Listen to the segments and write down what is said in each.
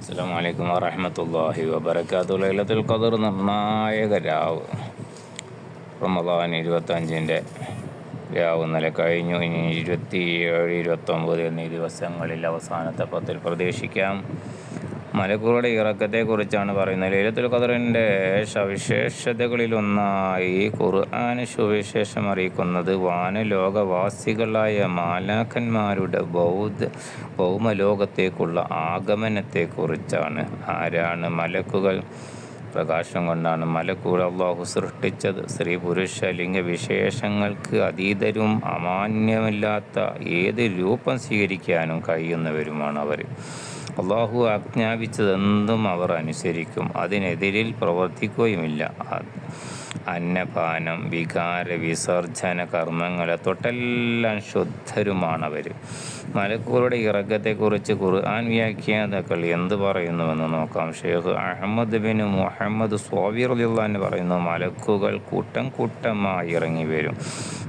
അസ്സാം വലൈക്കും വറഹമത്തല്ലാഹി വബർക്കാത്തു ലൈലത്തുൽ ഖദർ നിർണായക രാവ്. റമദാൻ ഇരുപത്തഞ്ചിന്റെ രാവ് ഇന്നലെ കഴിഞ്ഞു. ഇനി ഇരുപത്തി ഏഴ് ഇരുപത്തൊമ്പത് എന്നീ ദിവസങ്ങളിൽ അവസാനത്തെ പത്തിൽ പ്രതീക്ഷിക്കാം. മലക്കുകളുടെ ഇറക്കത്തെക്കുറിച്ചാണ് പറയുന്നത്. ലൈലത്തുൽ ഖദറിന്റെ സവിശേഷതകളിലൊന്നായി ഖുർആൻ സുവിശേഷം അറിയിക്കുന്നത് വാനലോകവാസികളായ മാലാഖന്മാരുടെ ബൗദ്ധ ഭൗമലോകത്തേക്കുള്ള ആഗമനത്തെക്കുറിച്ചാണ്. ആരാണ് മലക്കുകൾ? പ്രകാശം കൊണ്ടാണ്. മലക്കുകൾ അള്ളാഹു സൃഷ്ടിച്ചത്. സ്ത്രീ പുരുഷ ലിംഗ വിശേഷങ്ങൾക്ക് അതീതരും അമാന്യമില്ലാത്ത ഏത് രൂപം സ്വീകരിക്കാനും കഴിയുന്നവരുമാണ് അവർ. അള്ളാഹു ആജ്ഞാപിച്ചതെന്തും അവർ അനുസരിക്കും. അതിനെതിരിൽ പ്രവർത്തിക്കുകയുമില്ല. അന്നപാനം വികാര വിസർജന കർമ്മങ്ങൾ തൊട്ടെല്ലാം ശുദ്ധരുമാണവർ മലക്കൂറുടെ ഇറക്കത്തെക്കുറിച്ച് ഖുർആൻ വ്യാഖ്യാതാക്കൾ എന്ത് പറയുന്നുവെന്ന് നോക്കാം. ഷെയ്ഖ് അഹമ്മദ് ബിൻ മുഹമ്മദ് സ്വാബിർ അലിള്ളാന്ന് പറയുന്നു മലക്കുകൾ കൂട്ടം കൂട്ടമായി ഇറങ്ങി വരും.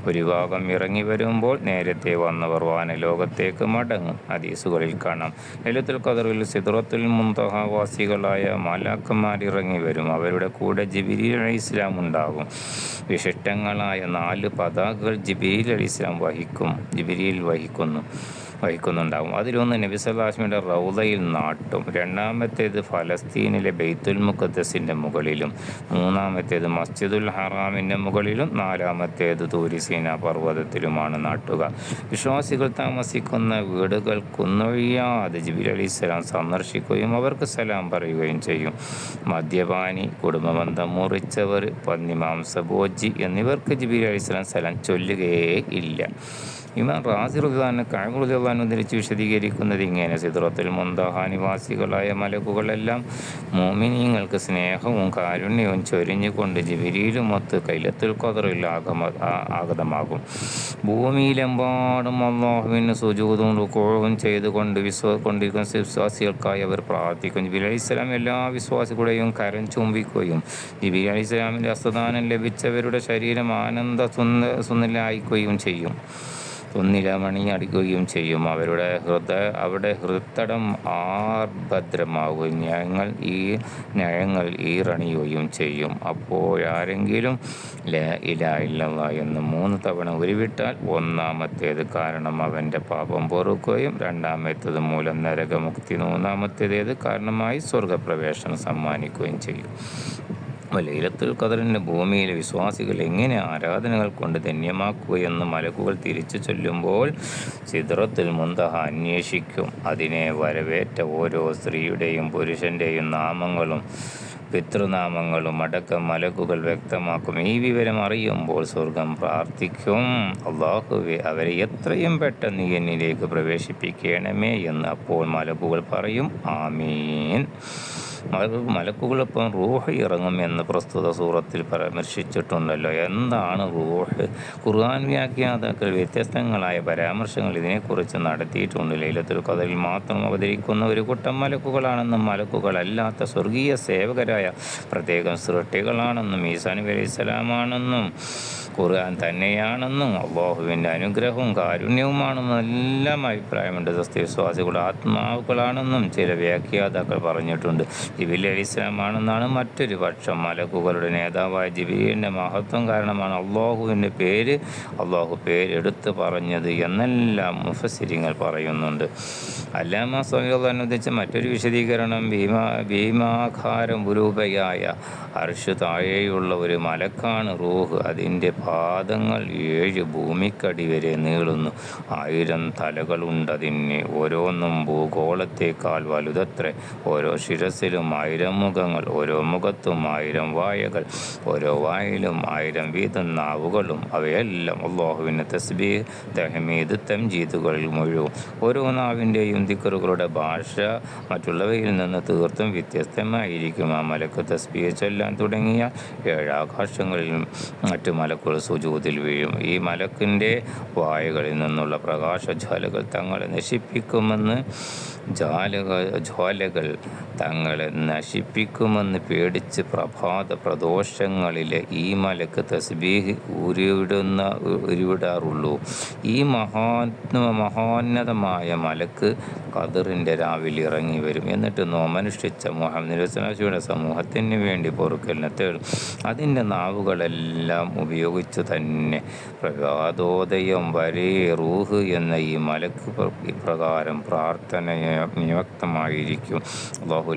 ഒരു ഭാഗം ഇറങ്ങി വരുമ്പോൾ നേരത്തെ വന്നവർ വാനലോകത്തേക്ക് മടങ്ങും. ഹദീസുകളിൽ കാണാം. ലലിത്തുൽ ഖദറിൽ സിദ്റത്തുൽ മുന്തഹാവാസികളായ മാലാക്കന്മാർ ഇറങ്ങി വരും. അവരുടെ കൂടെ ജിബിരി ഇസ്ലാം ഉണ്ടാകും. വിശിഷ്ടങ്ങളായ നാല് പതാകകൾ ജിബിയിൽ അലി വഹിക്കും. ജിബിരിയിൽ വഹിക്കുന്നു. വഹിക്കുന്നുണ്ടാവും അതിലൊന്ന് നബി സല്ലാസ്മിയുടെ റൗദയിൽ നാട്ടും. രണ്ടാമത്തേത് ഫലസ്തീനിലെ ബെയ്ത്തുൽ മുഖദ്സിന്റെ മുകളിലും. മൂന്നാമത്തേത് മസ്ജിദുൽ ഹറാമിന്റെ മുകളിലും. നാലാമത്തേത് തൂരിസീന പർവതത്തിലുമാണ് നാട്ടുക. വിശ്വാസികൾ താമസിക്കുന്ന വീടുകൾ കുന്നൊഴിയാതെ ജിബിൽ അലി ഇസ്ലാം സന്ദർശിക്കുകയും അവർക്ക് സലാം പറയുകയും ചെയ്യും. മദ്യപാനി കുടുംബബന്ധം മുറിച്ചവർ പന്നിമാംസ ഭോജി എന്നിവർക്ക് ജിബിൽ അലി ഇസ്ലാം സലാം ചൊല്ലുകയേ ഇല്ല. ഇമാം റാസി റുദ്ദാന് കഴകുറുദ്ദാൻ ഉദ്ധരിച്ച് വിശദീകരിക്കുന്നത് ഇങ്ങനെ സിദ്റത്തിൽ മുന്തഹ നിവാസികളായ മലക്കുകളെല്ലാം മോമിനിയങ്ങൾക്ക് സ്നേഹവും കാരുണ്യവും ചൊരിഞ്ഞുകൊണ്ട് ജിബിരിയിലുമൊത്ത് കൈലത്തിൽ കൊതറിൽ ആഗമ ആഗതമാകും. ഭൂമിയിലെമ്പാടും അള്ളാഹുവിന് സുജൂതും റുക്കോവും ചെയ്തുകൊണ്ട് വിശ്വ കൊണ്ടിരിക്കുന്ന വിശ്വാസികൾക്കായി അവർ പ്രാർത്ഥിക്കും. ജിബിലി അലി ഇസ്ലാം എല്ലാ വിശ്വാസികളുടെയും കരം ചുംബിക്കുകയും ജിബിരി അലി ഇസ്ലാമിന്റെ ലഭിച്ചവരുടെ ശരീരം ആനന്ദ സുന്ദ സുന്ദരായിക്കുകയും ചെയ്യും. തുന്നിലമണി അടിക്കുകയും ചെയ്യും. അവരുടെ ഹൃദയ അവരുടെ ഹൃത്തടം ആർഭദ്രമാവുകയും ഞങ്ങൾ ഈ നയങ്ങൾ ഈറണിയുകയും ചെയ്യും. അപ്പോഴാരെങ്കിലും ഇല ഇല്ലവ എന്ന് മൂന്ന് തവണ ഉരുവിട്ടാൽ ഒന്നാമത്തേത് കാരണം അവന്റെ പാപം പൊറുക്കുകയും രണ്ടാമത്തേത് മൂലം നരകമുക്തി മൂന്നാമത്തേത് കാരണമായി സ്വർഗപ്രവേശനം സമ്മാനിക്കുകയും ചെയ്യും. ലൈലത്തുൽ ഖദറിന്റെ ഭൂമിയിലെ വിശ്വാസികൾ എങ്ങനെ ആരാധനകൾ കൊണ്ട് ധന്യമാക്കുകയെന്ന് മലക്കുകൾ തിരിച്ചു ചൊല്ലുമ്പോൾ സിദ്റത്തുൽ മുന്തഹ അന്വേഷിക്കും. അതിനെ വരവേറ്റ ഓരോ സ്ത്രീയുടെയും പുരുഷന്റെയും നാമങ്ങളും പിതൃനാമങ്ങളും അടക്കം മലക്കുകൾ വ്യക്തമാക്കും. ഈ വിവരം അറിയുമ്പോൾ സ്വർഗം പ്രാർത്ഥിക്കും. അള്ളാഹുവെ അവരെ എത്രയും പെട്ടെന്ന് എന്നിലേക്ക് പ്രവേശിപ്പിക്കണമേ എന്ന് അപ്പോൾ മലക്കുകൾ പറയും. ആമീൻ. മലക്കുകളിപ്പം റൂഹ് ഇറങ്ങുമെന്ന് പ്രസ്തുത സൂറത്തിൽ പരാമർശിച്ചിട്ടുണ്ടല്ലോ. എന്താണ് റൂഹ്? ഖുർആൻ വ്യാഖ്യാതാക്കൾ വ്യത്യസ്തങ്ങളായ പരാമർശങ്ങൾ ഇതിനെക്കുറിച്ച് നടത്തിയിട്ടുണ്ട്. ലൈലത്തുൽ കഥയിൽ മാത്രം അവതരിക്കുന്ന ഒരു കൂട്ടം മലക്കുകളാണെന്നും മലക്കുകളല്ലാത്ത സ്വർഗീയ സേവകരായ പ്രത്യേകം സൃഷ്ടികളാണെന്നും ഈസാ അലൈഹി സ്വലാമാണെന്നും ഖുർആൻ തന്നെയാണെന്നും അള്ളാഹുവിന്റെ അനുഗ്രഹവും കാരുണ്യവുമാണെന്നും എല്ലാം അഭിപ്രായമുണ്ട്. സത്യവിശ്വാസികളുടെ ആത്മാവുകളാണെന്നും ചില വ്യാഖ്യാതാക്കൾ പറഞ്ഞിട്ടുണ്ട്. ജിബിലി അലി ഇസ്ലാമാണെന്നാണ് മറ്റൊരു പക്ഷം. മലക്കുകളുടെ നേതാവായ ജിബിലിന്റെ മഹത്വം കാരണമാണ് അള്ളാഹുവിന്റെ പേര് അള്ളാഹു പേരെടുത്ത് പറഞ്ഞത് എന്നെല്ലാം മുഫസിരിങ്ങൾ പറയുന്നുണ്ട്. അല്ലാമ സ്വാമികളുദ്ദേശിച്ച മറ്റൊരു വിശദീകരണം ഭീമാ ഭീമാകാരം ഉരൂപയായ അർഷ് താഴെയുള്ള ഒരു മലക്കാണ് റൂഹ്. അതിന്റെ പാദങ്ങൾ ഏഴ് ഭൂമിക്കടി വരെ നീളുന്നു. ആയിരം തലകളുണ്ടതിന് ഓരോന്നും ഭൂഗോളത്തേക്കാൾ വലുതത്രേ. ഓരോ ശിരസിലും ആയിരം മുഖങ്ങൾ ഓരോ മുഖത്തും ആയിരം വായകൾ ഓരോ വായിലും ആയിരം വീതം നാവുകളും അവയെല്ലാം അള്ളാഹുവിന്റെ തസ്ബീ തഹമീദ് തംജീദുകളിൽ മുഴുവൻ. ഓരോ നാവിന്റെയും ദിക്കറുകളുടെ ഭാഷ മറ്റുള്ളവയിൽ നിന്ന് തീർത്തും വ്യത്യസ്തമായിരിക്കും. ആ മലക്ക് തസ്ബീ ചൊല്ലാൻ തുടങ്ങിയ ഏഴാകാശങ്ങളിൽ മറ്റു മലക്കുകൾ സുജൂതിൽ വീഴും. ഈ മലക്കിന്റെ വായകളിൽ നിന്നുള്ള പ്രകാശജ്വാലകൾ തങ്ങളെ നശിപ്പിക്കുമെന്ന് ജാലക ജ്വാലകൾ തങ്ങളെ നശിപ്പിക്കുമെന്ന് പേടിച്ച് പ്രഭാത പ്രദോഷങ്ങളിലെ ഈ മലക്ക് തസ്ബീഹ് ഉരുവിടുന്ന ഉരുവിടാറുള്ളൂ. ഈ മഹാത്മ മഹോന്നതമായ മലക്ക് ഖദറിന്റെ രാവിലെ ഇറങ്ങി വരും. എന്നിട്ട് നോമനുഷ്ഠിച്ച മോഹം നിരസനാശിയുടെ സമൂഹത്തിന് വേണ്ടി പൊറുക്കലിനെ തേടും. അതിന്റെ നാവുകളെല്ലാം ഉപയോഗിച്ച് തന്നെ പ്രഭാതോദയം വരെ റൂഹ് എന്ന ഈ മലക്ക് പ്ര- ഇപ്രകാരം പ്രാർത്ഥന നിയുക്തമായിരിക്കും അള്ളാഹു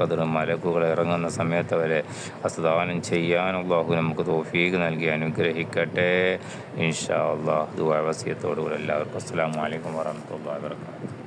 ഖദർ മലക്കുകൾ ഇറങ്ങുന്ന സമയത്ത് അവരെ അസ്ദാനം ചെയ്യാൻ നമുക്ക് തോഫീക്ക് നൽകി അനുഗ്രഹിക്കട്ടെ. ഇൻഷാ അള്ളാഹ് ദുവാ വസിയത്തോടുകൂടെ എല്ലാവർക്കും അസ്സാം വലൈക്കും വാഹമത്തല്ലാ വാബർക്കാത്തു